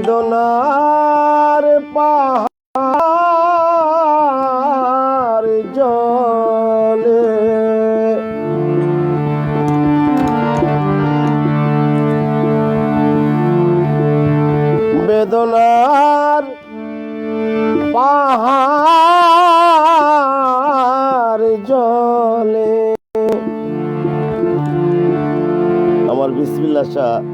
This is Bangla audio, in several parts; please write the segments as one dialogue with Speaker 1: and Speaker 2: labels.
Speaker 1: বেদনার পাহাড় জলে। বেদনার পাহাড় জলে। আমার বিসমিল্লা শাহ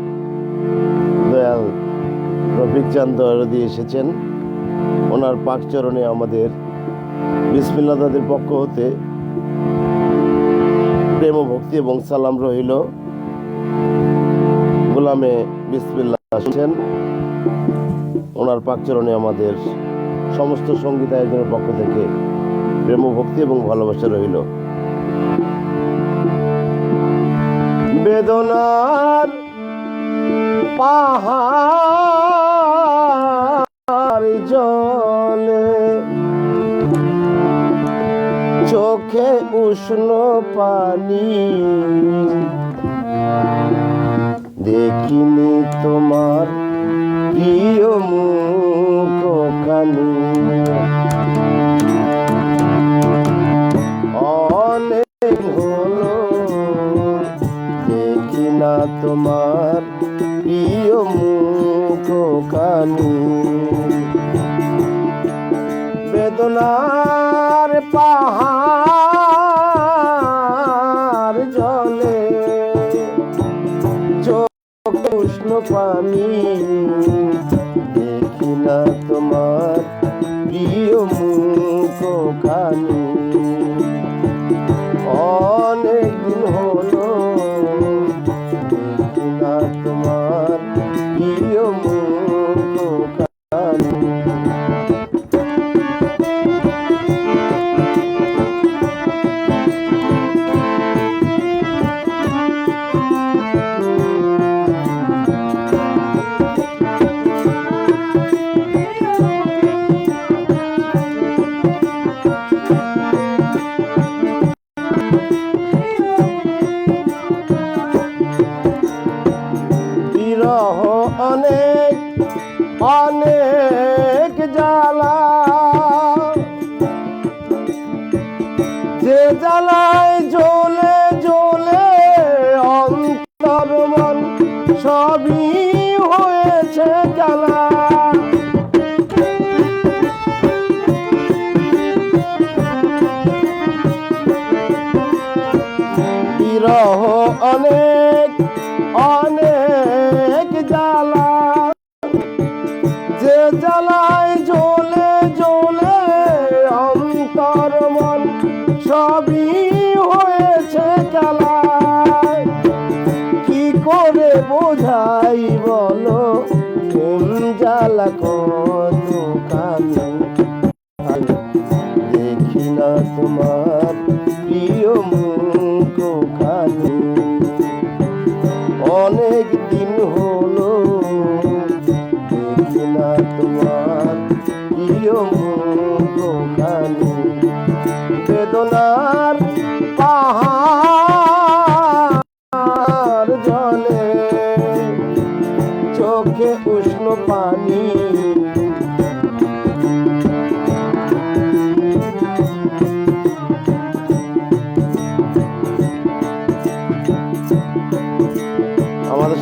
Speaker 1: চান্দ দিয়ে এসেছেন। ওনার পাকচরণে আমাদের বিসমিল্লা দাদের পক্ষ হতে প্রেম, ভক্তি এবং সালাম রহিল গোলামে বিসমিল্লা আসছেন ওনার পাকচরণে আমাদের সমস্ত সংগীত আয়োজনের পক্ষ থেকে প্রেম, ভক্তি এবং ভালোবাসা রহিল বেদনার পাহাড় জলে চোখে উষ্ণ পানি। দেখিনি তোমার প্রিয় মুখ কানি অনেক হলো, দেখি না তোমার প্রিয় মুখ কানি পাহার জলে চোখ উষ্ণ পানি বিরহ অনেক অনেক জ্বালা। যে জ্বালায় জ্বলে জ্বলে অন্তর মন সবই হয়েছে জ্বালা জ্বালায় জ্বলে জ্বলে অন্তর মন সবই হয়েছে খেলায়। কি করে বোঝাই বলো জ্বালা কত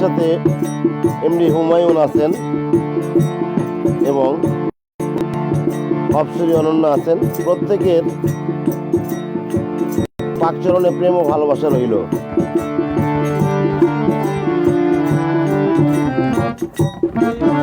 Speaker 1: সাথে এমডি হুমায়ুন আছেন এবং অপসরী অনন্য আছেন। প্রত্যেকের পাকচরণে প্রেম ও ভালোবাসা রইল। ভেবেছি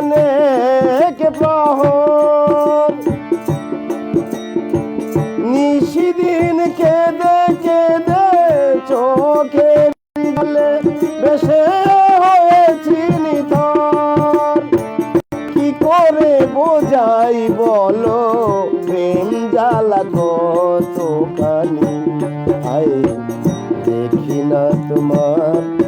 Speaker 1: অনেক প্রহর। নিশিদিন কেঁদে কেঁদে চোখে জলে বেশে হয়েছি নিথর। কি করে বোঝাই বলো, প্রেম জ্বালা কত আয়, দেখি না তোমার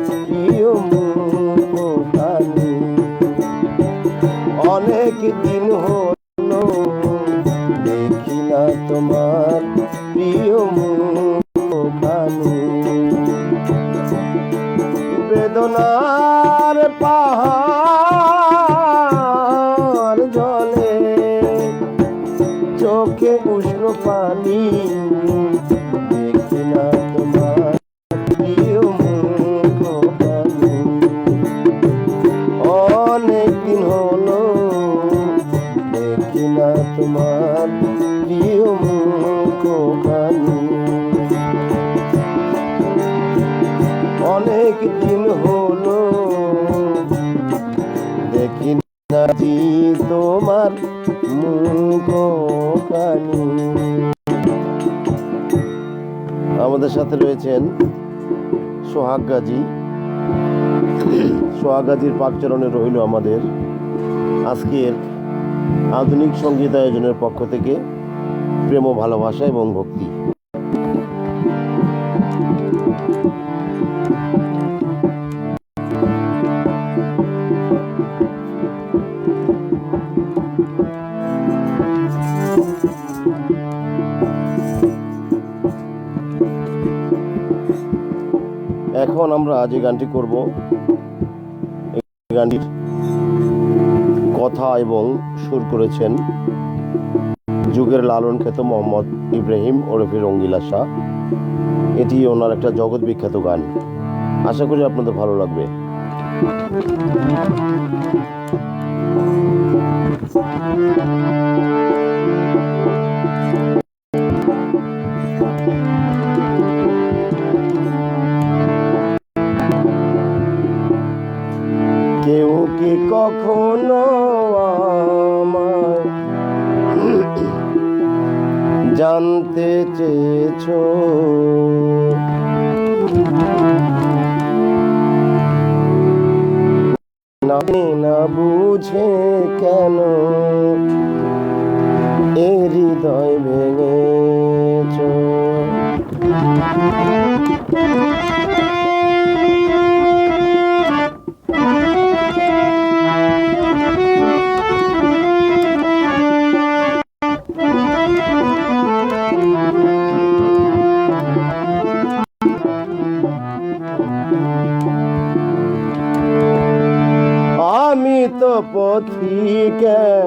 Speaker 1: তোমার প্রিয় মুখখানি। বেদনার পাহাড় জলে চোখে উষ্ণ পানি দেখি না। দিন হলো। দেখি না জি তোমার আমাদের সাথে রয়েছেন সোহাগ গাজী। সোহাগ গাজীর পাকচরণে রইল আমাদের আজকের আধুনিক সংগীত আয়োজনের পক্ষ থেকে প্রেম ভালোবাসা এবং ভক্তি। এখন আমরা যে গানটি করব গানটির কথা এবং সুর করেছেন যুগের লালন খ্যাত মোহাম্মদ ইব্রাহিম ওরফে রঙ্গিলা শাহ। এটি ওনার একটা জগৎ বিখ্যাত গান। আশা করি আপনাদের ভালো লাগবে। কেউ কি কখনো জানতে চেয়েছো? না বুঝে কেন এ হৃদয় ভেঙেছো? 天